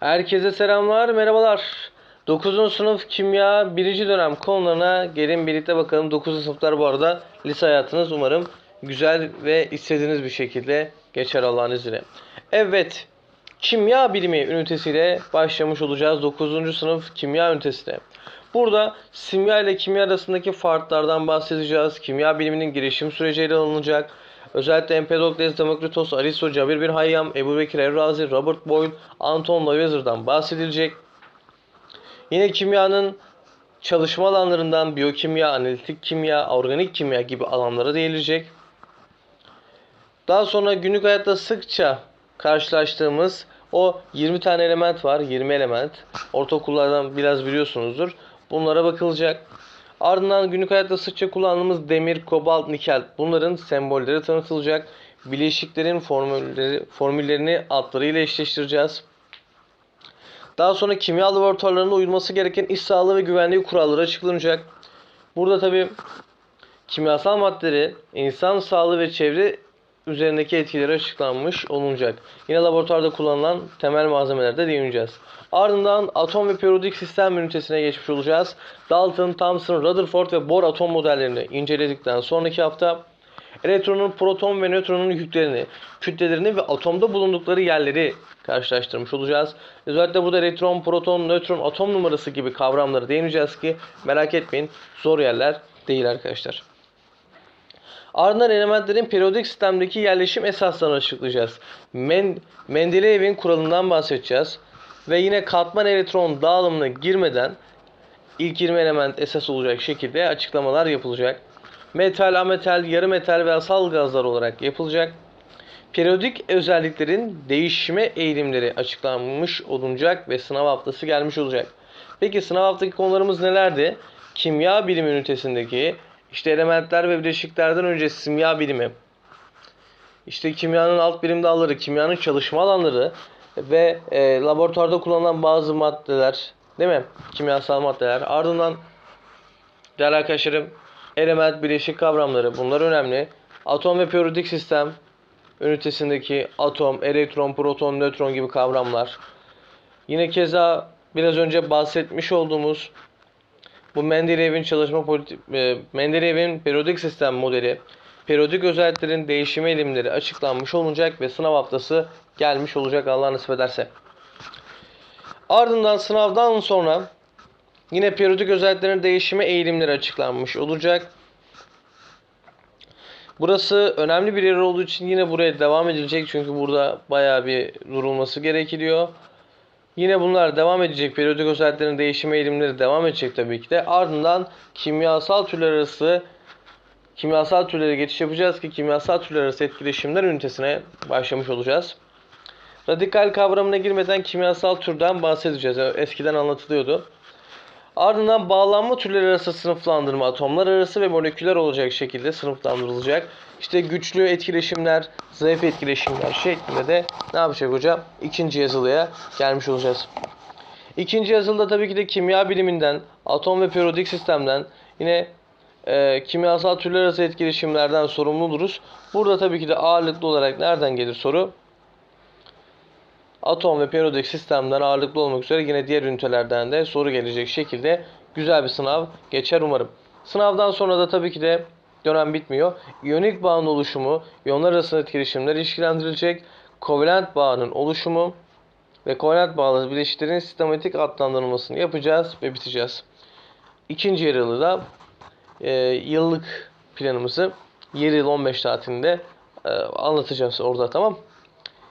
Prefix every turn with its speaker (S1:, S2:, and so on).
S1: Herkese selamlar, merhabalar. 9. sınıf kimya 1. dönem konularına gelin birlikte bakalım. 9. sınıflar bu arada lise hayatınız umarım güzel ve istediğiniz bir şekilde geçer Allah'ın izniyle. Evet, kimya bilimi ünitesiyle başlamış olacağız 9. sınıf kimya ünitesine. Burada simya ile kimya arasındaki farklardan bahsedeceğiz. Kimya biliminin gelişim süreciyle alınacak. Özellikle Empedokles, Demokritos, Aristo, Cabir bin Hayyam, Ebu Bekir Evrazi, Robert Boyle, Anton Lavoisier'dan bahsedilecek. Yine kimyanın çalışma alanlarından biyokimya, analitik kimya, organik kimya gibi alanlara değinilecek. Daha sonra günlük hayatta sıkça karşılaştığımız o 20 tane element var. 20 element. Ortaokullardan biraz biliyorsunuzdur. Bunlara bakılacak. Ardından günlük hayatta sıkça kullandığımız demir, kobalt, nikel bunların sembolleri tanıtılacak. Bileşiklerin formülleri, formüllerini adlarıyla eşleştireceğiz. Daha sonra kimya laboratuvarlarında uyulması gereken iş sağlığı ve güvenliği kuralları açıklanacak. Burada tabi kimyasal maddeleri, insan sağlığı ve çevre üzerindeki etkileri açıklanmış olunacak. Yine laboratuvarda kullanılan temel malzemelerde değineceğiz. Ardından atom ve periyodik sistem ünitesine geçmiş olacağız. Dalton, Thomson, Rutherford ve Bohr atom modellerini inceledikten sonraki hafta elektronun, proton ve nötronun yüklerini, kütlelerini ve atomda bulundukları yerleri karşılaştırmış olacağız. Özellikle burada elektron, proton, nötron, atom numarası gibi kavramları değineceğiz ki merak etmeyin zor yerler değil arkadaşlar. Ardından elementlerin periyodik sistemdeki yerleşim esaslarını açıklayacağız. Men Mendeleyev'in kuralından bahsedeceğiz. Ve yine katman elektron dağılımına girmeden ilk 20 element esas olacak şekilde açıklamalar yapılacak. Metal, ametal, yarı metal ve asal gazlar olarak yapılacak. Periyodik özelliklerin değişme eğilimleri açıklanmış olunacak ve sınav haftası gelmiş olacak. Peki sınav haftaki konularımız nelerdi? Kimya bilimi ünitesindeki işte elementler ve bileşiklerden önce simya bilimi, işte kimyanın alt bilim dalları, kimyanın çalışma alanları ve e, laboratuvarda kullanılan bazı maddeler, değil mi? Kimyasal maddeler. Ardından değerli arkadaşlarım element, bileşik kavramları bunlar önemli. Atom ve periyodik sistem ünitesindeki atom, elektron, proton, nötron gibi kavramlar. Yine keza biraz önce bahsetmiş olduğumuz bu Mendeleyev'in çalışma politi e, Mendeleyev'in periyodik sistem modeli, periyodik özelliklerin değişimi eğilimleri açıklanmış olacak ve sınav haftası gelmiş olacak Allah nasip ederse. Ardından sınavdan sonra yine periyodik özelliklerin değişimi eğilimleri açıklanmış olacak. Burası önemli bir yer olduğu için yine buraya devam edilecek çünkü burada bayağı bir durulması gerekiyor. Yine bunlar devam edecek. Periyodik özelliklerin değişimi eğilimleri devam edecek tabii ki de. Ardından kimyasal türler arası kimyasal türlere geçiş yapacağız ki kimyasal türler arası etkileşimler ünitesine başlamış olacağız. Radikal kavramına girmeden kimyasal türden bahsedeceğiz. Eskiden anlatılıyordu. Ardından bağlanma türleri arası sınıflandırma, atomlar arası ve moleküler olacak şekilde sınıflandırılacak. İşte güçlü etkileşimler, zayıf etkileşimler şeklinde de ne yapacak hocam? İkinci yazılıya gelmiş olacağız. İkinci yazılıda tabii ki de kimya biliminden, atom ve periyodik sistemden, yine e, kimyasal türler arası etkileşimlerden sorumluduruz. Burada tabii ki de ağırlıklı olarak nereden gelir soru? Atom ve periyodik sistemden ağırlıklı olmak üzere yine diğer ünitelerden de soru gelecek şekilde güzel bir sınav geçer umarım. Sınavdan sonra da tabii ki de dönem bitmiyor. İyonik bağın oluşumu, iyonlar arasında etkileşimler ilişkilendirilecek. Kovalent bağının oluşumu ve kovalent bağlı bileşiklerin sistematik adlandırılmasını yapacağız ve biteceğiz. İkinci yarılı da e, yıllık planımızı 7 yıl 15 tatilinde e, anlatacağız orada tamam.